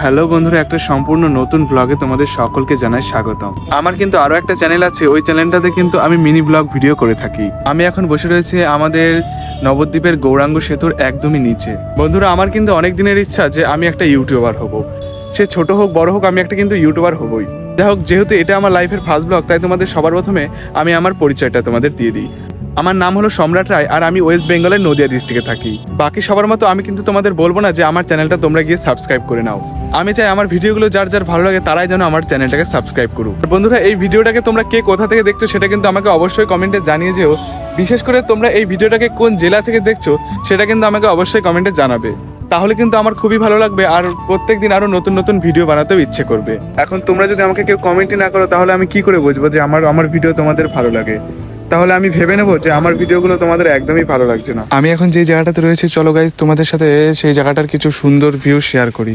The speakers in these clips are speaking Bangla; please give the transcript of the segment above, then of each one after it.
হ্যালো বন্ধুরা, একটা সম্পূর্ণ নতুন ব্লগে তোমাদের সকলকে জানাই স্বাগতম। আমার কিন্তু আরও একটা চ্যানেল আছে, ওই চ্যানেলটাতে কিন্তু আমি মিনি ব্লগ ভিডিও করে থাকি। আমি এখন বসে রয়েছি আমাদের নবদ্বীপের গৌরাঙ্গ সেতুর একদমই নিচে। বন্ধুরা, আমার কিন্তু অনেক দিনের ইচ্ছা যে আমি একটা ইউটিউবার হব। সে ছোট হোক, বড় হোক, আমি একটা কিন্তু ইউটিউবার হবই। যাই হোক, যেহেতু এটা আমার লাইফের ফার্স্ট ব্লগ তাই তোমাদের সবার প্রথমে আমি আমার পরিচয়টা তোমাদের দিয়ে দিই। আমার নাম হলো সম্রাট রায় আর আমি ওয়েস্ট বেঙ্গলের নদিয়া ডিস্ট্রিক্টে থাকি। বাকি সবার মতো আমি কিন্তু তোমাদের বলব না যে আমার চ্যানেলটা তোমরা গিয়ে সাবস্ক্রাইব করে নাও। আমি চাই আমার ভিডিওগুলো যার যার ভালো লাগে তারাই যেন আমার চ্যানেলটাকে সাবস্ক্রাইব করুক। বন্ধুরা, এই ভিডিওটাকে তোমরা কে কোথা থেকে দেখছ সেটা কিন্তু আমাকে অবশ্যই কমেন্টে জানিয়ে যেও। বিশেষ করে তোমরা এই ভিডিওটাকে কোন জেলা থেকে দেখছ সেটা কিন্তু আমাকে অবশ্যই কমেন্টে জানাবে। তাহলে কিন্তু আমার খুবই ভালো লাগবে আর প্রত্যেক দিন আরও নতুন নতুন ভিডিও বানাতেও ইচ্ছে করবে। এখন তোমরা যদি আমাকে কেউ কমেন্টই না করো তাহলে আমি কি করে বুঝব যে আমার আমার ভিডিও তোমাদের ভালো লাগে? তাহলে আমি ভেবে নেব যে আমার ভিডিওগুলো তোমাদের একদমই ভালো লাগছে না। আমি এখন যে জায়গাটাতে রয়েছে, চলো গাইজ তোমাদের সাথে সেই জায়গাটার কিছু সুন্দর ভিউ শেয়ার করি।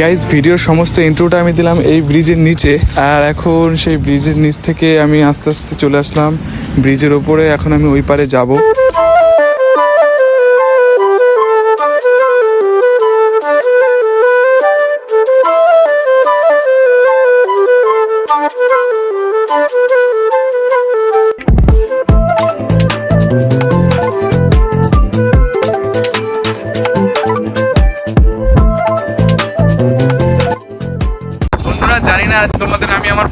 গাইজ ভিডিওর সমস্ত ইন্ট্রোটা আমি দিলাম এই ব্রিজের নিচে। আর এখন সেই ব্রিজের নিচ থেকে আমি আস্তে আস্তে চলে আসলাম। ব্রিজের ওপরে এখন আমি ওই পারে যাব।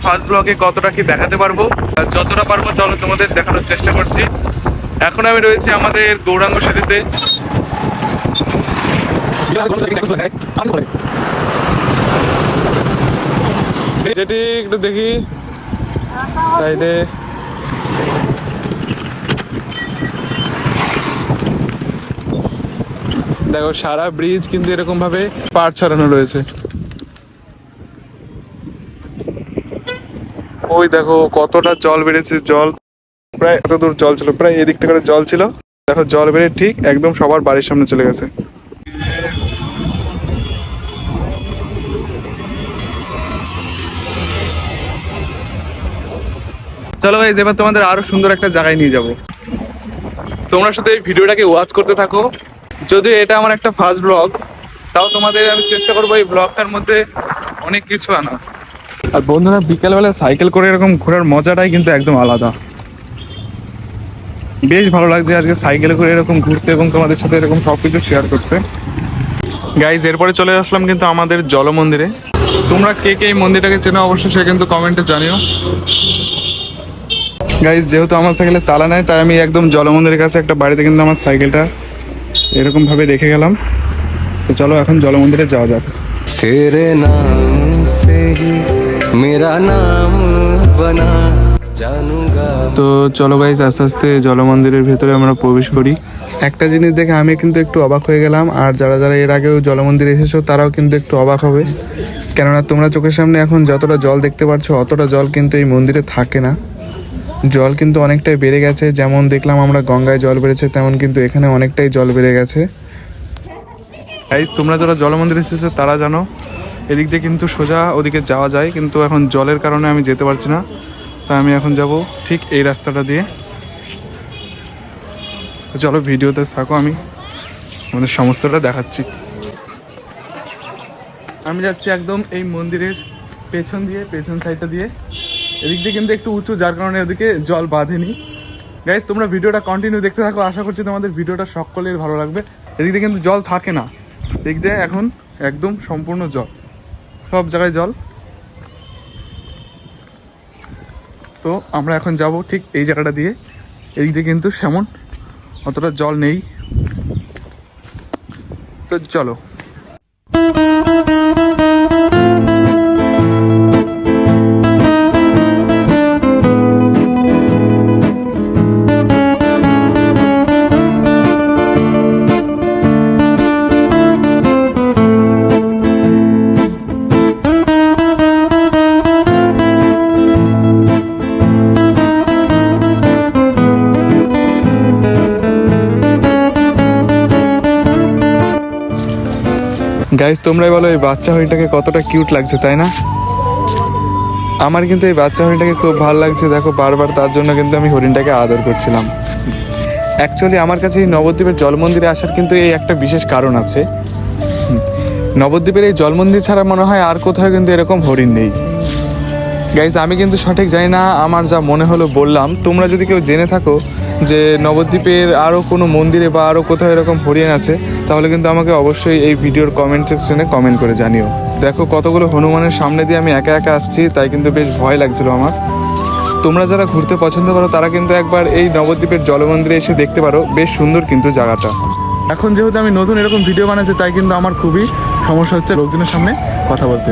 ফার্স্ট ব্লগে কতটা কি দেখাতে পারব? যতটা পারব চলো তোমাদের দেখানোর চেষ্টা করছি। এখন আমি রয়েছি আমাদের গৌরাঙ্গ সেতুতে। যেটি একটু দেখি, সাইডে। দেখো, সারা ব্রিজ কিন্তু এরকম ভাবে পাট ছড়ানো রয়েছে। ওই দেখো কতটা জল বেড়েছে জল প্রায় এত দূর জল ছিল প্রায় এদিকটা করে জল ছিল। দেখো জল বেড়ে ঠিক একদম সবার বাড়ির সামনে চলে গেছে। চলো ভাই এবার তোমাদের আরও সুন্দর একটা জায়গায় নিয়ে যাব। তোমরা শুধু এই ভিডিওটাকে ওয়াচ করতে থাকো। যদিও এটা আমার একটা ফার্স্ট ব্লগ তাও তোমাদের আমি চেষ্টা করব এই ব্লগটার মধ্যে অনেক কিছু আনা আর বন্ধুরা, বিকালবেলা সাইকেল করে এরকম ঘোরার মজাটাই কিন্তু একদম আলাদা। বেশ ভালো লাগছে আজকে সাইকেল করে এরকম ঘুরতে এবং তোমাদের সাথে এরকম সব কিছু শেয়ার করতে। গাইজ এরপরে চলে আসলাম কিন্তু আমাদের জলমন্দিরে। তোমরা কে কে এই মন্দিরটাকে চেনো অবশ্যই সে কিন্তু কমেন্টে জানিও। গাইজ যেহেতু আমার সাইকেলে তালা নেয় তাই আমি একদম জলমন্দিরের কাছে একটা বাড়িতে কিন্তু আমার সাইকেলটা এরকমভাবে রেখে গেলাম। তো চলো এখন জলমন্দিরে যাওয়া যাক। তেরে নাম সে মেরা নাম বানা তো চলো গাইজ আস্তে আস্তে জলমন্দিরের ভেতরে আমরা প্রবেশ করি। একটা জিনিস দেখে আমি কিন্তু একটু অবাক হয়ে গেলাম, আর যারা যারা এর আগেও জলমন্দিরে এসেছ, তারাও কিন্তু একটু অবাক হবে। কেননা তোমরা চোখের সামনে এখন যতটা জল দেখতে পারছ অতটা জল কিন্তু এই মন্দিরে থাকে না। জল কিন্তু অনেকটাই বেড়ে গেছে, যেমন দেখলাম আমরা গঙ্গায় জল বেড়েছে, তেমন কিন্তু এখানে অনেকটাই জল বেড়ে গেছে। তোমরা যারা জলমন্দিরে এসেছ, তারা জানো এদিক দিয়ে কিন্তু সোজা ওদিকে যাওয়া যায়, কিন্তু এখন জলের কারণে আমি যেতে পারছি না। তাই আমি এখন যাব ঠিক এই রাস্তাটা দিয়ে। চলো ভিডিওতে থাকো আমি আমাদের সমস্তটা দেখাচ্ছি। আমি যাচ্ছি একদম এই মন্দিরের পেছন দিয়ে, পেছন সাইডটা দিয়ে। এদিক দিয়ে কিন্তু একটু উঁচু, যার কারণে ওদিকে জল বাঁধেনি। গাইজ তোমরা ভিডিওটা কন্টিনিউ দেখতে থাকো, আশা করছি তোমাদের ভিডিওটা সকলের ভালো লাগবে। এদিক দিয়ে কিন্তু জল থাকে না। এদিক এখন একদম সম্পূর্ণ জল। সব জায়গায় জল। তো আমরা এখন যাব ঠিক এই জায়গাটা দিয়ে। এই দিকে কিন্তু সেমন, অতটা জল নেই। তো চলো। গাইজ তোমরাই বলো এই বাচ্চা হরিণটাকে কতটা কিউট লাগছে, তাই না? আমার কিন্তু এই বাচ্চা হরিণটাকে খুব ভালো লাগছে। দেখো, বারবার তার জন্য কিন্তু আমি হরিণটাকে আদর করছিলাম। অ্যাকচুয়ালি আমার কাছে এই নবদ্বীপের জল মন্দিরে আসার কিন্তু এই একটা বিশেষ কারণ আছে। নবদ্বীপের এই জল মন্দির ছাড়া মনে হয় আর কোথাও কিন্তু এরকম হরিণ নেই। গাইজ আমি কিন্তু সঠিক জানি না, আমার যা মনে হলো বললাম। তোমরা যদি কেউ জেনে থাকো যে নবদ্বীপের আরও কোনো মন্দিরে বা আরও কোথাও এরকম হরিণ আছে, তাহলে কিন্তু আমাকে অবশ্যই এই ভিডিওর কমেন্ট সেকশনে কমেন্ট করে জানিও। দেখো কতগুলো হনুমানের সামনে দিয়ে আমি একা একা আসছি, তাই কিন্তু বেশ ভয় লাগছিল আমার। তোমরা যারা ঘুরতে পছন্দ করো, তারা কিন্তু একবার এই নবদ্বীপের জলমন্দিরে এসে দেখতে পারো, বেশ সুন্দর কিন্তু জায়গাটা। এখন যেহেতু আমি নতুন এরকম ভিডিও বানাচ্ছি তাই কিন্তু আমার খুবই সমস্যা হচ্ছে লোকজনের সামনে কথা বলতে।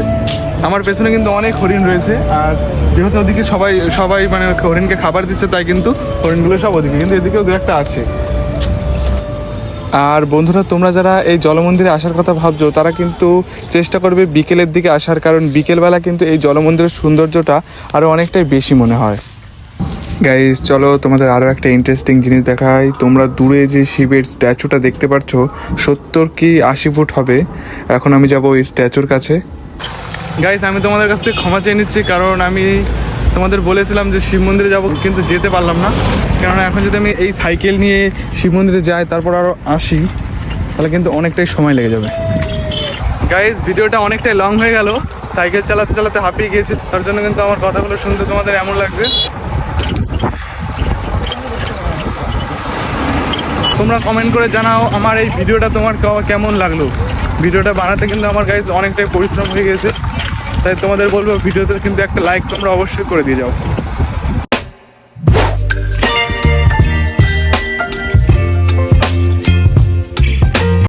আমার পেছনে কিন্তু অনেক হরিণ রয়েছে, আর যেহেতু ওদিকে সবাই সবাই মানে হরিণকে খাবার দিচ্ছে, তাই কিন্তু হরিণগুলো সব ওদিকে, কিন্তু এদিকেও দু একটা আছে। আর বন্ধুরা, তোমরা যারা এই জলমন্দিরে আসার কথা ভাবছ, তারা কিন্তু চেষ্টা করবে বিকেলের দিকে আসার, কারণ বিকেলবেলা কিন্তু এই জলমন্দিরের সৌন্দর্যটা আরও অনেকটাই বেশি মনে হয়। গাইজ চলো, তোমাদের আরও একটা ইন্টারেস্টিং জিনিস দেখাই। তোমরা দূরে যে শিবের স্ট্যাচুটা দেখতে পাচ্ছ সত্তর কি আশি ফুট হবে। এখন আমি যাব ওই স্ট্যাচুর কাছে। গাইজ আমি তোমাদের কাছ থেকে ক্ষমা চেয়ে নিচ্ছি, কারণ আমি তোমাদের বলেছিলাম যে শিব মন্দিরে যাব, কিন্তু যেতে পারলাম না। কারণ এখন যদি আমি এই সাইকেল নিয়ে শিব মন্দিরে যাই, তারপর আরও আসি, তাহলে কিন্তু অনেকটাই সময় লেগে যাবে। গাইজ ভিডিওটা অনেকটাই লং হয়ে গেল। সাইকেল চালাতে চালাতে হাঁপিয়ে গিয়েছে, তার জন্য কিন্তু আমার কথাগুলো শুনতে তোমাদের এমন লাগছে। তোমরা কমেন্ট করে জানাও, আমার এই ভিডিওটা তোমার কেমন লাগল? ভিডিওটা বানাতে কিন্তু আমার গাইজ অনেকটাই পরিশ্রম হয়ে গেছে। তাই তোমাদের বলব ভিডিওতে কিন্তু একটা লাইক তোমরা অবশ্যই করে দিয়ে যাও।